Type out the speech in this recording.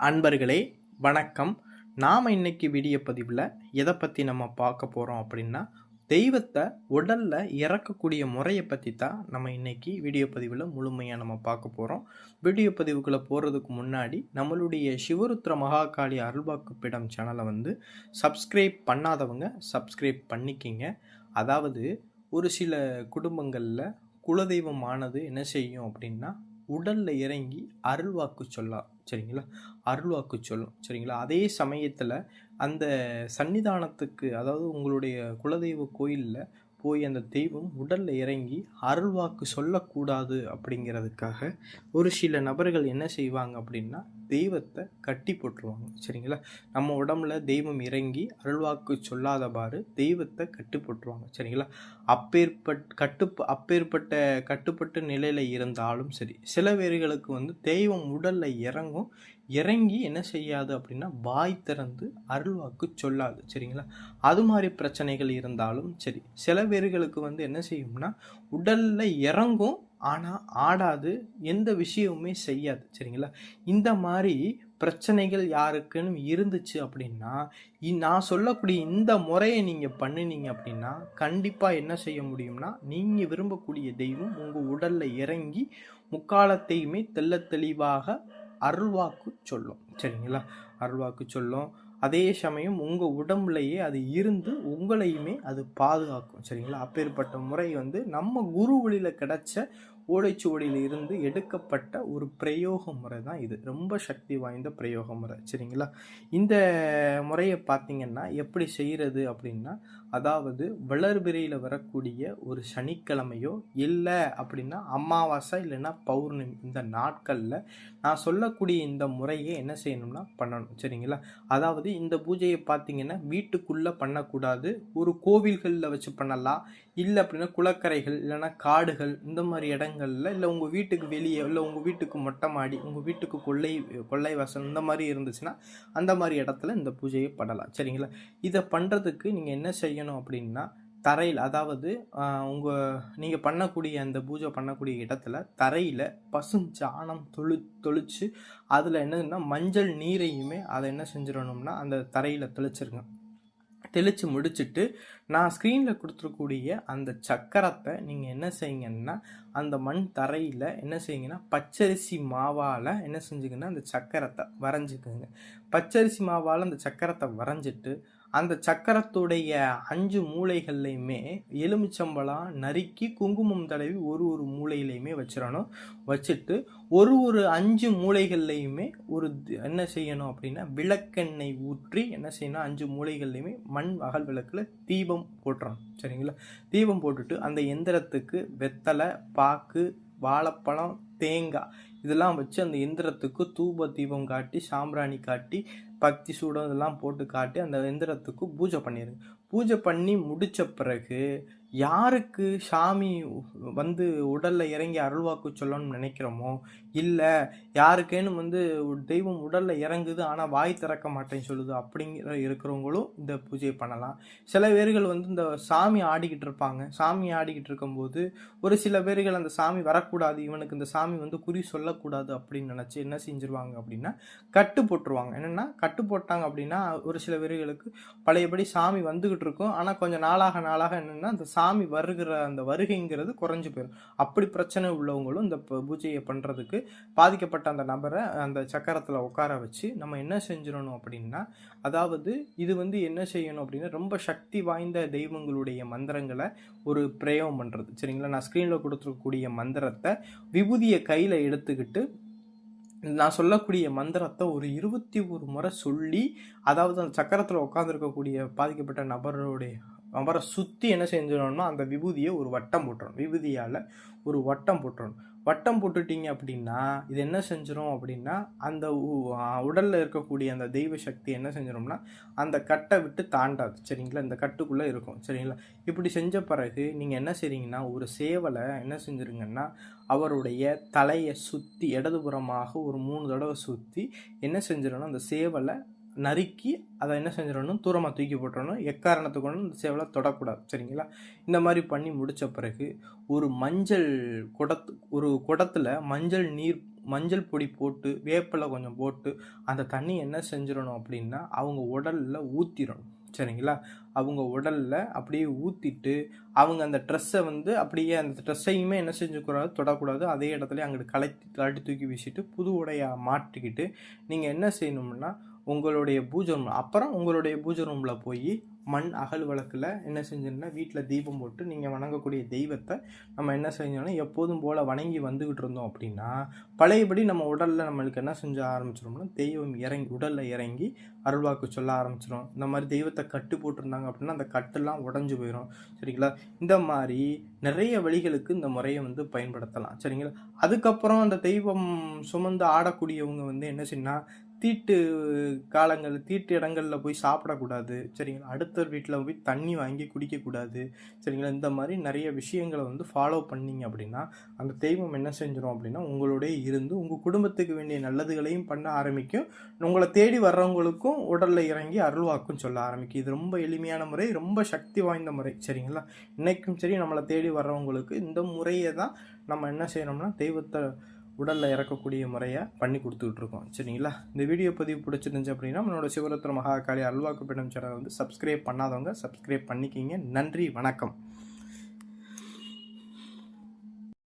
அன்பர்களே வணக்கம். நாம் இன்னைக்கு வீடியோ பதிவில் எதை பற்றி நம்ம பார்க்க போகிறோம் அப்படின்னா தெய்வத்தை உடலில் இறக்கக்கூடிய முறையை பற்றி தான் நம்ம இன்னைக்கு வீடியோ பதிவில் முழுமையாக நம்ம பார்க்க போகிறோம் வீடியோ பதிவுக்குள்ளே போகிறதுக்கு முன்னாடி நம்மளுடைய சிவருத்ர மகாகாளி அருள்வாக்கு பீடம் சேனலை வந்து சப்ஸ்கிரைப் பண்ணாதவங்க சப்ஸ்கிரைப் பண்ணிக்கிங்க. அதாவது ஒரு சில குடும்பங்களில் குலதெய்வமானது என்ன செய்யும் அப்படின்னா உடலில் இறங்கி அருள்வாக்கு சொல்லலாம் சரிங்களா? அருள்வாக்கு சொல்லும் சரிங்களா? அதே சமயத்தில் அந்த சன்னிதானத்துக்கு அதாவது உங்களுடைய குலதெய்வ கோயிலில் போய் அந்த தெய்வம் உடலில் இறங்கி அருள்வாக்கு சொல்லக்கூடாது அப்படிங்கிறதுக்காக ஒரு சில நபர்கள் என்ன செய்வாங்க அப்படின்னா தெய்வத்தை கட்டி போட்டுருவாங்க. சரிங்களா? நம்ம உடம்புல தெய்வம் இறங்கி அருள்வாக்கு சொல்லாதவாறு தெய்வத்தை கட்டி போட்டுருவாங்க. சரிங்களா? அப்பேற்பட் கட்டு அப்பேற்பட்ட கட்டுப்பட்ட நிலையில் இருந்தாலும் சரி சில பேர்களுக்கு வந்து தெய்வம் உடலில் இறங்கும். இறங்கி என்ன செய்யாது அப்படின்னா வாய் திறந்து அருள்வாக்கு சொல்லாது. சரிங்களா? அது மாதிரி பிரச்சனைகள் இருந்தாலும் சரி சில பேர்களுக்கு வந்து என்ன செய்யும்னா உடலில் இறங்கும் ஆனால் ஆடாது எந்த விஷயமுமே செய்யாது சரிங்களா? இந்த மாதிரி பிரச்சனைகள் யாருக்குன்னு இருந்துச்சு அப்படின்னா நான் சொல்லக்கூடிய இந்த முறையை நீங்கள் பண்ணினீங்க அப்படின்னா கண்டிப்பாக என்ன செய்ய முடியும்னா நீங்கள் விரும்பக்கூடிய தெய்வம் உங்கள் உடலில் இறங்கி முக்காலத்தையுமே தெல்ல தெளிவாக அருள்வாக்கு சொல்லும் சரிங்களா? அருள்வாக்கு சொல்லும். அதே சமயம் உங்கள் உடம்புலையே அது இருந்து உங்களையுமே அது பாதுகாக்கும் சரிங்களா? அப்பேற்பட்ட முறை வந்து நம்ம குரு வழியில் கிடைச்ச ஓலைச்சுவடியில் இருந்து எடுக்கப்பட்ட ஒரு பிரயோக முறை தான் இது. ரொம்ப சக்தி வாய்ந்த பிரயோக முறை சரிங்களா? இந்த முறையை பார்த்தீங்கன்னா எப்படி செய்கிறது அப்படின்னா அதாவது வளர்பிறையில் வரக்கூடிய ஒரு சனிக்கிழமையோ இல்லை அப்படின்னா அமாவாசை இல்லைன்னா பௌர்ணமி இந்த நாட்களில் நான் சொல்லக்கூடிய இந்த முறையை என்ன செய்யணும்னா பண்ணணும் சரிங்களா? அதாவது இந்த பூஜையை பார்த்தீங்கன்னா வீட்டுக்குள்ளே பண்ணக்கூடாது. ஒரு கோவில்களில் வச்சு பண்ணலாம். இல்லை அப்படின்னா குளக்கரைகள் இல்லைன்னா காடுகள் இந்த மாதிரி இடங்கள் இடங்களில் இல்லை உங்கள் வீட்டுக்கு வெளியே இல்லை உங்கள் வீட்டுக்கு மொட்டை மாடி உங்கள் வீட்டுக்கு கொள்ளை கொள்ளை வாசல் இந்த மாதிரி இருந்துச்சுன்னா அந்த மாதிரி இடத்துல இந்த பூஜையை பண்ணலாம். சரிங்களா? இதை பண்ணுறதுக்கு நீங்கள் என்ன செய்யணும் அப்படின்னா தரையில் அதாவது உங்கள் நீங்கள் பண்ணக்கூடிய அந்த பூஜை பண்ணக்கூடிய இடத்துல தரையில் பசுஞ்சாணம் தொழு தொளிச்சு அதில் என்னதுன்னா மஞ்சள் நீரையுமே அதை என்ன செஞ்சிடணும்னா அந்த தரையில் தெளிச்சிருங்க. தெளித்து முடிச்சுட்டு நான் ஸ்க்ரீனில் கொடுத்துருக்கூடிய அந்த சக்கரத்தை நீங்கள் என்ன செய்யுங்கன்னா அந்த மண் தரையில் என்ன செய்யுங்கன்னா பச்சரிசி மாவால் என்ன செஞ்சுங்கன்னா அந்த சக்கரத்தை வரைஞ்சிக்கோங்க. பச்சரிசி மாவால் அந்த சக்கரத்தை வரைஞ்சிட்டு அந்த சக்கரத்துடைய அஞ்சு மூலைகள்லையுமே எலுமிச்சம்பழம் நறுக்கி குங்குமம் தடவி ஒரு ஒரு மூலையிலையுமே வச்சிடணும். வச்சுட்டு ஒரு ஒரு அஞ்சு மூலைகள்லையுமே ஒரு என்ன செய்யணும் அப்படின்னா விளக்கெண்ணெய் ஊற்றி என்ன செய்யணும் அஞ்சு மூலைகள்லையுமே மண் அகல் விளக்கில் தீபம் தீபம் போட்டுறணும் சரிங்களா? தீபம் போட்டுட்டு அந்த எந்திரத்துக்கு வெத்தலை பாக்கு வாழைப்பழம் தேங்காய் இதெல்லாம் வச்சு அந்த எந்திரத்துக்கு தூப தீபம் காட்டி சாம்பிராணி காட்டி பக்தி சூடம் இதெல்லாம் போட்டு காட்டி அந்த எந்திரத்துக்கு பூஜை பண்ணிடுங்க பூஜை பண்ணி முடித்த பிறகு யாருக்கு சாமி வந்து உடலில் இறங்கி அருள்வாக்கு சொல்லணும்னு நினைக்கிறோமோ? இல்லை யாருக்கேனும் வந்து தெய்வம் உடலில் இறங்குது ஆனால் வாய் திறக்க மாட்டேன்னு சொல்லுது அப்படிங்கிற இருக்கிறவங்களும் இந்த பூஜையை பண்ணலாம். சில பேர்கள் வந்து இந்த சாமி ஆடிக்கிட்டு இருப்பாங்க. சாமி ஆடிக்கிட்டு இருக்கும்போது ஒரு சில பேர்கள் அந்த சாமி வரக்கூடாது இவனுக்கு இந்த சாமி வந்து குறி சொல்லக்கூடாது அப்படின்னு நினச்சி என்ன செஞ்சுருவாங்க அப்படின்னா கட்டு போட்டுருவாங்க. என்னென்னா கட்டு போட்டாங்க அப்படின்னா ஒரு சில பேர்களுக்கு பழையபடி சாமி வந்துக்கிட்டு இருக்கும். ஆனால் கொஞ்சம் நாளாக நாளாக என்னென்னா அந்த சாமி சாமி வருகிற அந்த வருகைங்கிறது குறைஞ்சு போயிடும் அப்படி பிரச்சனை உள்ளவங்களும் இந்த பூஜையை பண்ணுறதுக்கு பாதிக்கப்பட்ட அந்த நபரை அந்த சக்கரத்தில் உட்கார வச்சு நம்ம என்ன செஞ்சிடணும் அப்படின்னா அதாவது இது வந்து என்ன செய்யணும் அப்படின்னா ரொம்ப சக்தி வாய்ந்த தெய்வங்களுடைய மந்திரங்களை ஒரு பிரயோகம் பண்ணுறது சரிங்களா? நான் ஸ்க்ரீனில் கொடுத்துருக்கக்கூடிய மந்திரத்தை விபூதியை கையில் எடுத்துக்கிட்டு நான் சொல்லக்கூடிய மந்திரத்தை ஒரு இருபத்தி ஒரு முறை சொல்லி அதாவது அந்த சக்கரத்தில் உட்காந்துருக்கக்கூடிய பாதிக்கப்பட்ட நபருடைய நபரை சுற்றி என்ன செஞ்சிடணும்னா அந்த விபூதியை ஒரு வட்டம் போட்டுறணும். விபூதியால் ஒரு வட்டம் போட்டுறணும். வட்டம் போட்டுட்டீங்க அப்படின்னா இது என்ன செஞ்சிடும் அப்படின்னா அந்த உடலில் இருக்கக்கூடிய அந்த தெய்வ சக்தி என்ன செஞ்சிடும்னா அந்த கட்டை விட்டு தாண்டாது. சரிங்களா? இந்த கட்டுக்குள்ளே இருக்கும். சரிங்களா? இப்படி செஞ்ச பிறகு நீங்கள் என்ன செய்றீங்கன்னா ஒரு சேவலை என்ன செஞ்சுருங்கன்னா அவருடைய தலையை சுற்றி இடதுபுறமாக ஒரு மூணு தடவை சுற்றி என்ன செஞ்சிடணும்? அந்த சேவலை நறுக்கி அதை என்ன செஞ்சிடணும்? தூரமாக தூக்கி போட்டுறணும் எக்காரணத்தை கொண்டு இந்த சேவலை தொடக்கூடாது. சரிங்களா? இந்த மாதிரி பண்ணி முடித்த பிறகு ஒரு மஞ்சள் குடத்து ஒரு குடத்தில் மஞ்சள் நீர் மஞ்சள் பொடி போட்டு வேப்பிலை கொஞ்சம் போட்டு அந்த தண்ணி என்ன செஞ்சிடணும் அப்படின்னா அவங்க உடலில் ஊற்றிடணும் சரிங்களா? அவங்க உடலில் அப்படியே ஊற்றிட்டு அவங்க அந்த ட்ரெஸ்ஸை வந்து அப்படியே அந்த ட்ரெஸ்ஸையுமே என்ன செஞ்சுக்கூடாது? தொடக்கூடாது. அதே இடத்துல அங்கிட்டு கலட்டி கழட்டி தூக்கி வீசிட்டு புது உடையாக மாட்டிக்கிட்டு நீங்கள் என்ன செய்யணும்னா உங்களுடைய பூஜை ரூம் அப்புறம் உங்களுடைய பூஜை ரூமில் போய் மண் அகல் விளக்கில் என்ன செஞ்சோம்னா வீட்டில் தீபம் போட்டு நீங்கள் வணங்கக்கூடிய தெய்வத்தை நம்ம என்ன செஞ்சோம்னா எப்போதும் போல் வணங்கி வந்துக்கிட்டு இருந்தோம் அப்படின்னா பழையபடி நம்ம உடலில் நம்மளுக்கு என்ன செஞ்ச ஆரம்பிச்சிரும்னா தெய்வம் இறங்கி உடலில் இறங்கி அருள்வாக்கு சொல்ல ஆரம்பிச்சிடும் இந்த மாதிரி தெய்வத்தை கட்டு போட்டிருந்தாங்க அப்படின்னா அந்த கட்டெல்லாம் உடஞ்சி போயிடும் சரிங்களா? இந்த மாதிரி நிறைய வழிகளுக்கு இந்த முறையை வந்து பயன்படுத்தலாம். சரிங்களா? அதுக்கப்புறம் அந்த தெய்வம் சுமந்து ஆடக்கூடியவங்க வந்து என்ன செய்யணும்னா தீட்டு காலங்கள் தீட்டு இடங்களில் போய் சாப்பிடக்கூடாது. சரிங்களா? அடுத்த வீட்டில் போய் தண்ணி வாங்கி குடிக்கக்கூடாது. சரிங்களா? இந்த மாதிரி நிறைய விஷயங்களை வந்து ஃபாலோ பண்ணீங்க அப்படின்னா அந்த தெய்வம் என்ன செஞ்சிடும் அப்படின்னா உங்களுடைய இருந்து உங்கள் குடும்பத்துக்கு வேண்டிய நல்லதுகளையும் பண்ண ஆரம்பிக்கும். உங்களை தேடி வர்றவங்களுக்கும் உடலில் இறங்கி அருள்வாக்கும் சொல்ல ஆரம்பிக்கும். இது ரொம்ப எளிமையான முறை ரொம்ப சக்தி வாய்ந்த முறை. சரிங்களா? இன்றைக்கும் சரி நம்மளை தேடி வர்றவங்களுக்கு இந்த முறையை தான் நம்ம என்ன செய்யணும்னா தெய்வத்தை உடலில் இறக்கக்கூடிய முறையாக பண்ணி கொடுத்துட்ருக்கோம். சரிங்களா? இந்த வீடியோ பதிவு பிடிச்சிருந்துச்சு அப்படின்னா நம்மளோட சிவரத்ன மகாகாளி அல்வாக்கு பிடம் சேனலை வந்து சப்ஸ்கிரைப் பண்ணாதவங்க சப்ஸ்கிரைப் பண்ணிக்கிங்க. நன்றி வணக்கம்.